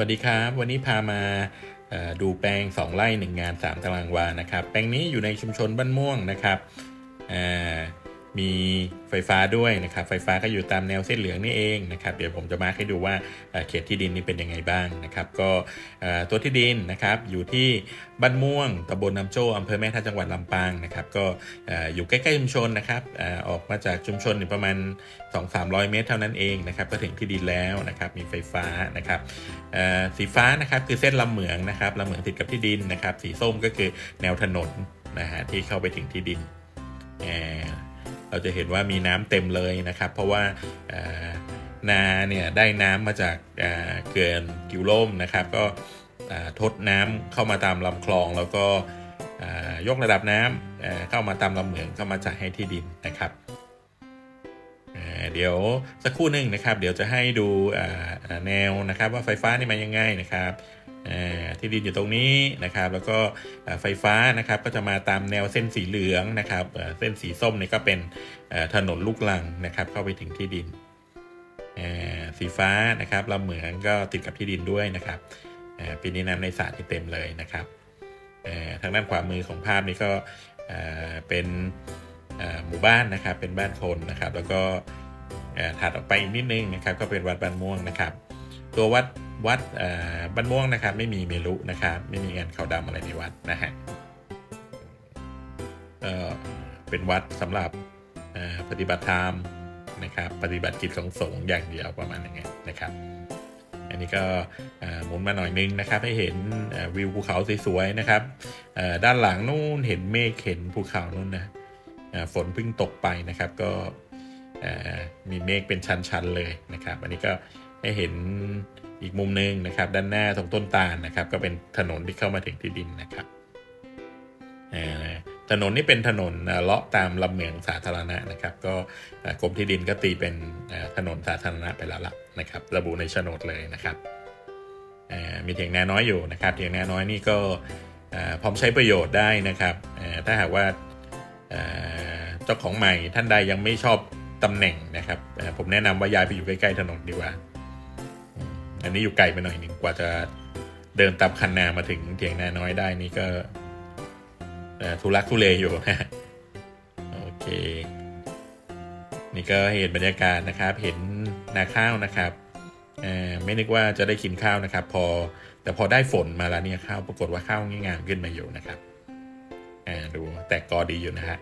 วัสดีครับ วันนี้พามาดูแปลง 2 ไร่ 1 งาน 3 ตารางวานะครับ แปลงนี้อยู่ในชุมชนบ้านม่วงนะครับ มีไฟฟ้าด้วยนะครับ ไฟฟ้าก็อยู่ตามแนวเส้นเหลืองนี่เองนะครับ เดี๋ยวผมจะมาให้ดูว่าเขตที่ดินนี่เป็นยังไงบ้างนะครับ ก็ตัวที่ดินนะครับอยู่ที่บ้านม่วงตำบลน้ำโจ้อำเภอแม่ท่าจังหวัดลำปางนะครับ ก็อยู่ใกล้ๆชุมชนนะครับออกมาจากชุมชนอยู่ประมาณ 2-300 เมตรเท่านั้นเองนะครับ ก็ถึงที่ดินแล้วนะครับ มีไฟฟ้านะครับสีฟ้านะครับคือเส้นลำเหมืองนะครับลำเหมืองติดกับที่ดินนะครับ สีส้มก็คือแนวถนนนะฮะที่เข้าไปถึงที่ดิน เราจะเห็นว่ามีน้ำเต็มเลยนะครับ เพราะว่านาเนี่ยได้น้ำมาจากเอ่อเขื่อนกิวล่มนะครับ ก็ทดน้ำเข้ามาตามลำคลองแล้วก็ยกระดับน้ำเอ่อเข้ามาตามลำเหมืองเข้ามาจ่ายให้ที่ดินนะครับเดี๋ยวสักครู่หนึ่งนะครับ เดี๋ยวจะให้ดูแนวนะครับว่าไฟฟ้านี่มายังไงนะครับ ที่ดินอยู่ตรงนี้นะครับ แล้วก็ไฟฟ้านะครับก็จะมาตามแนวเส้นสีเหลืองนะครับเส้นสีส้มนี่ก็เป็นถนนลูกลังนะครับ เข้าไปถึงที่ดินสีฟ้านะครับลำเหมืองก็ติดกับที่ดินด้วยนะครับปีนี้น้ำในสระที่เต็มเลยนะครับทางด้านขวามือของภาพนี้ก็เป็นหมู่บ้านนะครับ เป็นบ้านคนนะครับ แล้วก็ถัดออกไปอีกนิดนึงนะครับ ก็เป็นวัดบ้านม่วงนะครับ ตัววัด วัดบ้านม่วงนะครับ ไม่มีเมลุนะครับ ไม่มีงานขาวดำอะไรในวัดนะฮะเออเป็นวัดสำหรับปฏิบัติธรรมนะครับ ปฏิบัติกิจของสงฆ์อย่างเดียวประมาณอย่างเงี้ยนะครับ อันนี้ก็หมุนมาหน่อยนึงนะครับ ให้เห็นวิวภูเขาสวยๆนะครับด้านหลังนู่นเห็นเมฆเห็นภูเขานู่นนะฝนเพิ่งตกไปนะครับก็มีเมฆเป็นชั้นๆเลยนะครับ อันนี้ก็ให้เห็น อีกมุมหนึ่งนะครับ ด้านหน้าตรงต้นตาลนะครับ ก็เป็นถนนที่เข้ามาถึงที่ดินนะครับถนนนี่เป็นถนนเลาะตามลำเหมืองสาธารณะนะครับ ก็กรมที่ดินก็ตีเป็นถนนสาธารณะไปแล้วล่ะนะครับ ระบุในโฉนดเลยนะครับมีเถียงนาน้อยอยู่นะครับ เถียงนาน้อยนี่ก็พร้อมใช้ประโยชน์ได้นะครับถ้าหากว่าเจ้าของใหม่ท่านใดยังไม่ชอบตำแหน่งนะครับผมแนะนำว่าย้ายไปอยู่ใกล้ๆถนนดีกว่า นนี้อยู่ไกลไปหน่อยหนึ่งกว่าจะเดินตามคันนามาถึงเถียงนาน้อยได้นี่ก็ทุลักทุเลอยู่ฮะโอเค นี่ก็เห็นบรรยากาศนะครับ เห็นนาข้าวนะครับเออไม่นึกว่าจะได้กินข้าวนะครับ พอแต่พอได้ฝนมาแล้วเนี่ยข้าวปรากฏว่าข้าวงามขึ้นมาอยู่นะครับอ่าดูแตกกอดีอยู่นะฮะ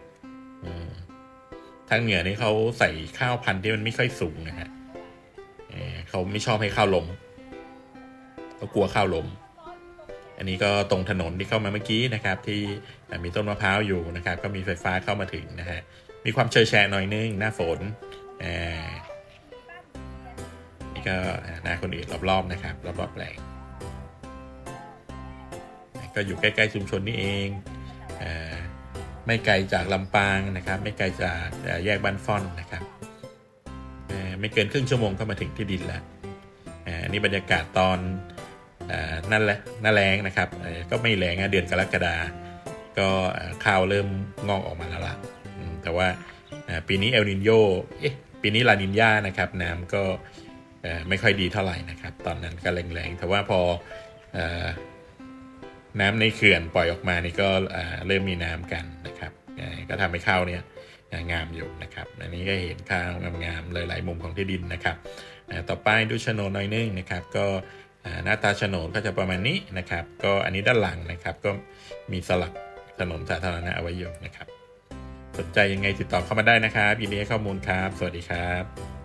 ทางเหนือนี่เขาใส่ข้าวพันธุ์ที่มันไม่ค่อยสูงนะฮะเออเขาไม่ชอบให้ข้าวล้ม เขากลัวข้าวล้มอันนี้ก็ตรงถนนที่เข้ามาเมื่อกี้นะครับ ที่มีต้นมะพร้าวอยู่นะครับ ก็มีไฟฟ้าเข้ามาถึงนะฮะมีความเชยแชะหน่อยนึงหน้าฝนอ่านี่ก็หน้าคนอื่นรอบๆนะครับรอบๆแปลงก็อยู่ใกล้ๆชุมชนนี่เองอ่าไม่ไกลจากลำปางนะครับ ไม่ไกลจากแยกบ้านฟ่อนนะครับไม่เกินครึ่งชั่วโมงก็มาถึงที่ดินแล้วอันนี้บรรยากาศตอน นั่นแหละหน้าแรงนะครับก็ไม่แรงนะเดือนกรกฎาก็ข้าวเริ่มงอกออกมาแล้วล่ะแต่ว่าปีนี้เอลนินโยเอ๊ะปีนี้ลานินยานะครับน้ำก็ไม่ค่อยดีเท่าไหร่นะครับ ตอนนั้นก็แรงๆแต่ว่าพออน้ำในเขื่อนปล่อยออกมานี่ก็เริ่มมีน้ำกันนะครับก็ทำให้ข้าวเนี่ยงามอยู่นะครับ อันนี้ก็เห็นข้าวงามๆหลายๆมุมของที่ดินนะครับ ต่อไปดูโนน่อยนึงนะครับ ก็ หน้าตาโฉนดก็จะประมาณนี้นะครับ ก็อันนี้ด้านหลังนะครับ ก็มีสลักถนนสาธารณะเอาไว้อยู่นะครับ สนใจยังไงติดต่อเข้ามาได้นะครับยินดีให้ข้อมูลครับ สวัสดีครับ